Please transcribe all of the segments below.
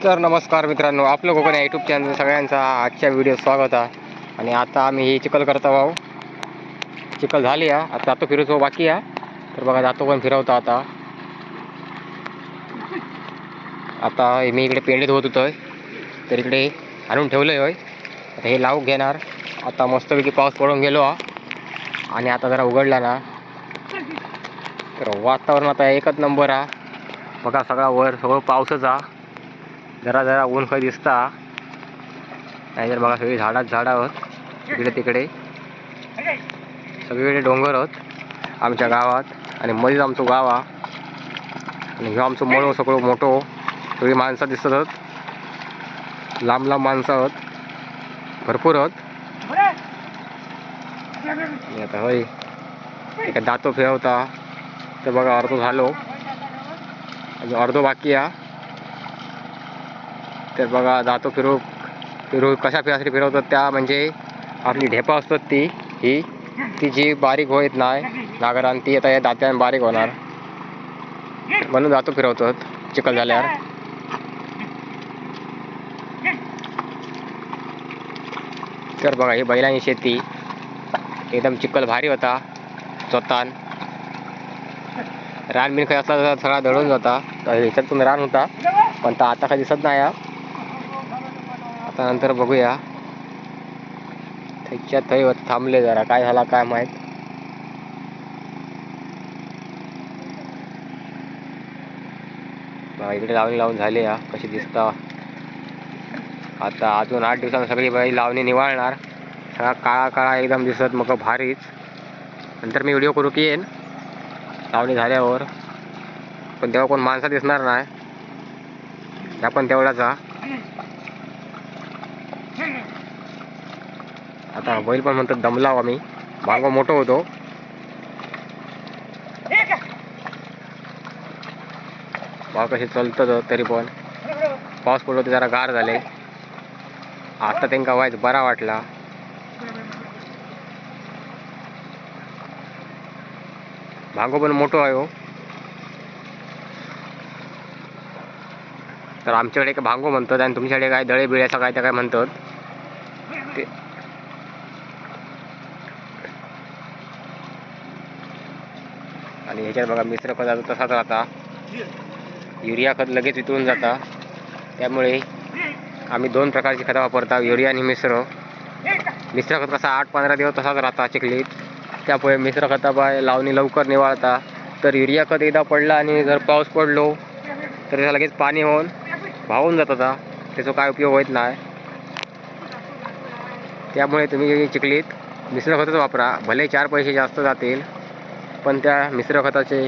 तर नमस्कार मित्रांनो आपलं कोकण या यूट्यूब चॅनल सगळ्यांचा आजच्या व्हिडिओ स्वागत आहे. आणि आता आम्ही हे चिखल करता आहो चिखल झाली आहे. आता जातो फिरतो बाकी आहे. तर बघा जातो पण फिरवतो आता. आता मी इकडे पेंडीत होत होतो तर इकडे आणून ठेवलं आहे होय. आता हे लावून घेणार. आता मस्तपैकी पाऊस पडून गेलो हा आणि आता जरा उघडला ना. तर वातावरण आता एकच नंबर हा बघा सगळा वर सगळं पाऊसच हा जरा जरा ऊन खय दिसता. नाहीतर बघा सगळी झाडात झाडं आहोत. इकडे तिकडे. सगळीकडे डोंगर आहोत. आमच्या गावात. आणि मध्येच आमचं गाव हा आणि ह्यो आमचं मळ सगळं मोठो. सगळी माणसं दिसत आहोत. लांब लांब माणसं आहोत. भरपूर आहोत. आता होय. एका दातो फिरवता. तर बघा अर्धो झालो. आणि अर्धो बाकी आहे. तर बघा जातो फिरू फिरू कशा फिरासाठी फिरवतात त्या म्हणजे आपली ढेपा असतात ती ही ती जी बारीक होत नाही नागरान ती आता या दात्याने बारीक होणार. म्हणून जातो फिरवतात चिखल झाल्यावर. तर बघा ही बैलांची शेती एकदम चिखल भारी होता स्वतःन रान बिन काही असला सगळा दळून जाता तर ह्याच्यातून रान होता पण तर आता काही दिसत नाही आता नंतर बघूया. त्याच्यात थंय थांबले जरा काय झाला काय माहीत. इकडे लावणी लावून झाली या कशी दिसता. आता अजून आठ दिवसांनी सगळी बाई लावणी निवाळणार. सगळा काळा काळा एकदम दिसत मग भारीच. नंतर मी व्हिडिओ करू की येईन लावणी झाल्यावर. पण तेव्हा कोण माणसं दिसणार नाही. आपण पण तेवढाच हा. आता बैल पण म्हणतात दमलाव आम्ही. मागं मोठं होतो. भाव कसे चालतं तरी पण. पाऊस पडलो ते जरा गार झाले. आता त्यांना वायच बरा वाटला. भांगो पण मोठो आहे हो. तर आमच्याकडे काय भांगो म्हणतात आणि तुमच्याकडे काय दळे बिळे असं काय त्या काय म्हणतात. ह्याच्यात बघा मिश्र खत तसाच राहता. युरिया खत लगेच वितळून जाता. त्यामुळे आम्ही दोन प्रकारची खतं वापरता युरिया आणि मिश्र. मिश्र खत कसा आठ पंधरा दिवस तसाच राहता चिखलीत. त्यामुळे मिश्र खताबाय लावणी लवकर निवाळता. तर युरिया खत एकदा पडला आणि जर पाऊस पडलो तर त्याला लगेच पाणी होऊन वाहून जात होता. त्याचा काय उपयोग होत नाही. त्यामुळे तुम्ही चिखलीत मिश्र खतच वापरा. भले चार पैसे जास्त जातील पण त्या मिश्र खताचे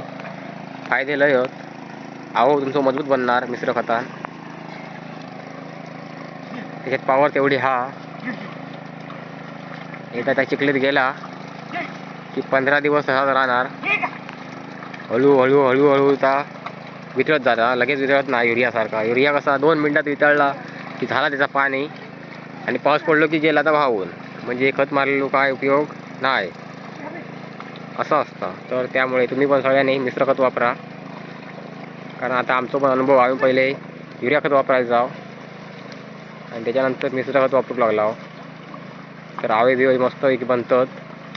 फायदे लय आहेत आहो तुमचं मजबूत बनणार मिश्र खतान त्याच्यात पावर तेवढी हा. एकदा त्या चिखलीत गेला की पंधरा दिवस तसाच राहणार. हळूहळू हळूहळू त्या वितळत जाता. लगेच वितळत नाही युरियासारखा युरिया कसा दोन मिनटात वितळला की झाला त्याचा पाणी. आणि पाऊस पडलो की गेला तर वाहून. म्हणजे खत मारलेलो काय उपयोग? नाही. असं असतं. तर त्यामुळे तुम्ही पण सगळ्यांनी मिश्र खत वापरा. कारण आता आमचा पण अनुभव आम्ही पहिले युरिया खत वापरायचा आणि त्याच्यानंतर मिश्र खत वापरू लागला. तर आवे बिवे मस्त एक बनतात.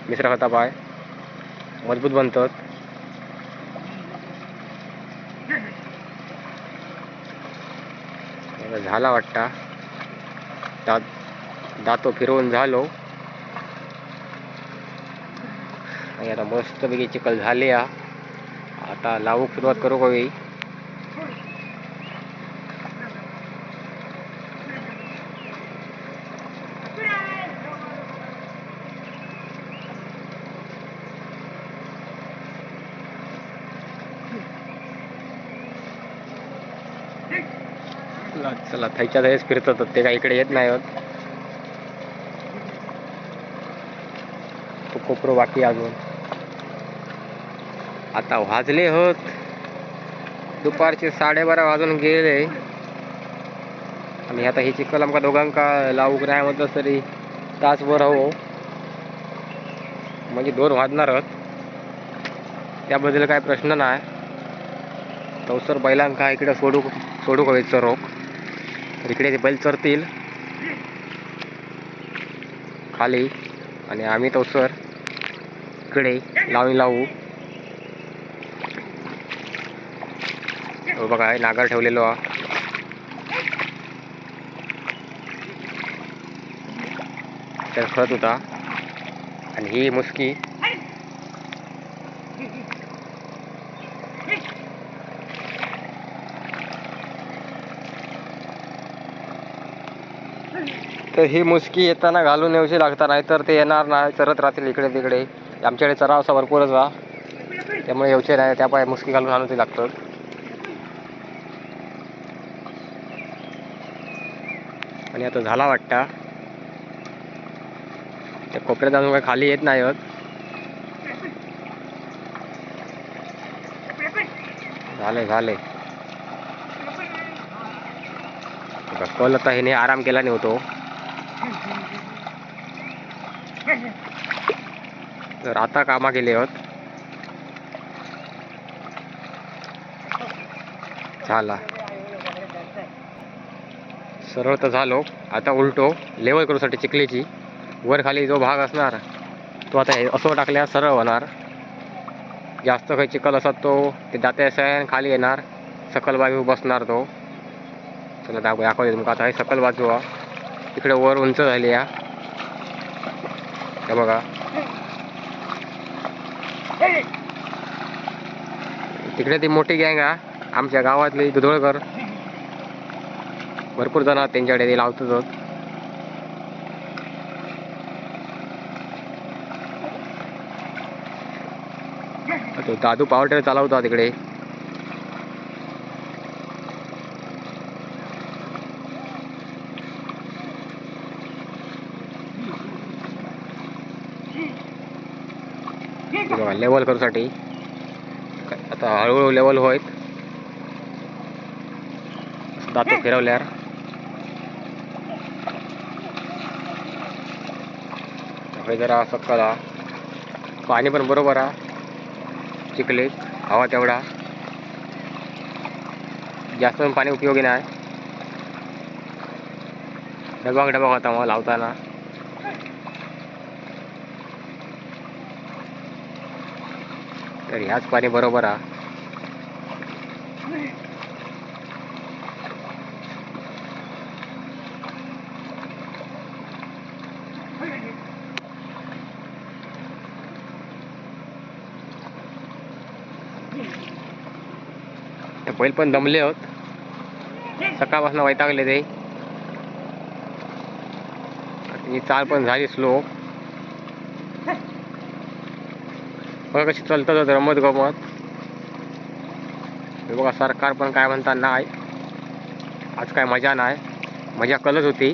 मिश्र खता पाय मजबूत बनतात. झाला वाटता दात दातो फिरवून झालो. आणि आता मस्तपैकी चिखल झाले हा. आता लावूक सुरुवात करू कवी चला चला थैच्या थैच फिरतात ते काय इकडे येत नाही होत. तो कोपरो बाकी अजून. आता वाजले होत. दुपारचे साडेबारा वाजून गेले. आणि आता ही चिखल आमका दोघांका लावूक नाही म्हटलं तरी तासभर हो म्हणजे दोन वाजणार त्याबद्दल काय प्रश्न नाही. तवसर बैलांका इकडे सोडू सोडू हवे चरोक तर इकडे ते बैल चरतील. खाली. आणि आम्ही तो सर इकडे लावून लावू. हो बघा हे नागर ठेवलेलो हा त्यात खत होता. आणि ही मुसकी. तर ही मुसकी येताना घालून येऊशी लागता नाही तर ते येणार नाही चरत राहतील इकडे तिकडे. आमच्याकडे चरा असा भरपूरच हा त्यामुळे येऊचे नाही त्यापाय मुसकी घालून आणून ते लागतात. आता झाला वाटता. त्या कोपऱ्यात अजून काय खाली येत नाही होत. झाले झाले कल आता ह्याने आराम केला नव्हतो तर आता कामा केले होत. झाला. सरळ तर झालो. आता उलटो लेवल करूसाठी चिखलीची. वर खाली जो भाग असणार तो आता हे असं टाकल्या सरळ होणार. जास्त काही चिखल असत तो ते जाते असं खाली येणार सकल बाजू बसणार तो. चला दाखव दाखवते तुमका आता हे सकल बाजू हा इकडे वर उंच झाली या हे बघा. तिकडे ती मोठी गँग हा आमच्या गावातली दुधोळकर. भरपूर जण त्यांच्याकडे ते लावतच तो दादू पावर टेलर चालवतो तिकडे. लेवल करूसाठी. आता हळूहळू लेवल होईत दात फिरवल्यावर. हे जरा असं हा पाणी पण बरोबर हा चिखले हवा तेवढा. जास्त पण पाणी उपयोगी नाही. डबाक डबाग होता मग लावताना. तर ह्याच पाणी बरोबर हा बैल पण दमले होत. सकाळपासून वैतागले ते. चाल पण झाली स्लो बघा कशी चालतात रमत गमत. हे बघा सरकार पण काय म्हणतात नाही. आज काय मजा नाही. मजा कलच होती.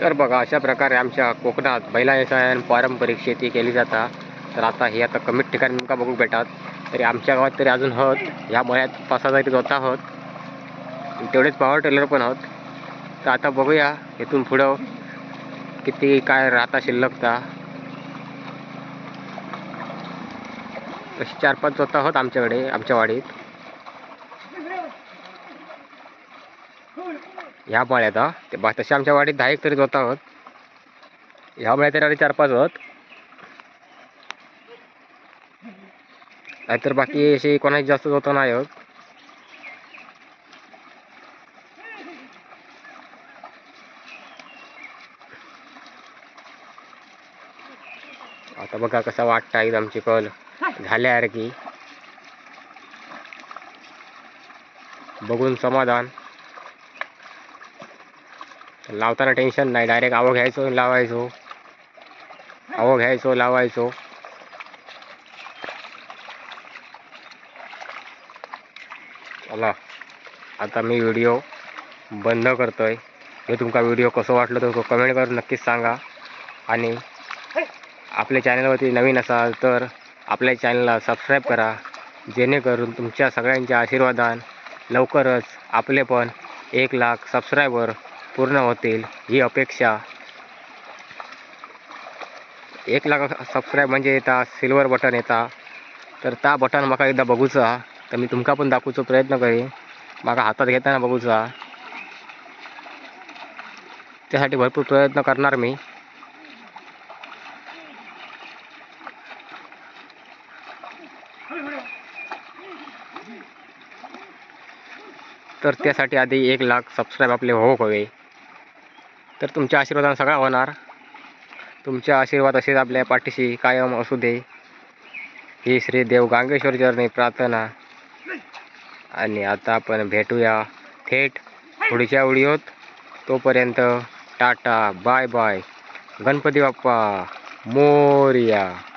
तर बघा अशा प्रकारे आमच्या कोकणात बैलायसायन पारंपरिक शेती केली जाता. तर आता हे आता कमीत ठिकाणी नेमका बघू भेटात. तरी आमच्या गावात तरी अजून हत. ह्या मळ्यात पाच सहा तरी होता. आहोत तेवढेच पॉवर टेलर पण आहोत तर आता बघूया इथून पुढं किती काय राहता शिल्लकता तशी चार पाच जोता आहोत आमच्याकडे आमच्या वाडीत. ह्या माळ्यात हा. ते बा तसे आमच्या वाडीत दहा एक तरी जोता आहोत. ह्या माळ्यात तरी चार पाच होत नाहीतर बाकी अशी कोणाची जास्त होत नाही होत आता बघा कसा वाटता एकदम चिखल झाल्या की. बघून समाधान. लावताना टेन्शन नाही. डायरेक्ट आवं घ्यायचो लावायचो. आवं घ्यायचो लावायचो. चला आता मी व्हिडिओ बंद करतोय. हे तुमका व्हिडिओ कसं वाटलं तर कमेंट करून नक्कीच सांगा. आणि आपल्या चॅनलवरती नवीन असाल तर आपल्या चॅनलला सबस्क्राईब करा. जेणेकरून तुमच्या सगळ्यांच्या आशीर्वादान लवकरच आपले पण एक लाख सबस्क्रायबर पूर्ण होतील ही अपेक्षा. एक लाख सबस्क्राईब म्हणजे येता सिल्वर बटन येता. तर त्या बटन म्हाका एकदा बघूचा. तर मी तुमका पण दाखवूचो प्रयत्न करीन. म्हाका हातात घेताना बघूचा. त्यासाठी भरपूर प्रयत्न करणार मी. तर त्यासाठी आधी एक लाख सबस्क्राईब आपले होऊ हवे तर तुमच्या आशीर्वादानं सगळा होणार. तुमच्या आशीर्वाद असेच आपल्या पाठीशी कायम असू दे. ही श्री देव गांगेश्वर चरणी प्रार्थना. आणि आता आपण भेटूया थेट पुढच्या व्हिडिओत. तोपर्यंत tata bye bye. Ganpati Bappa Morya.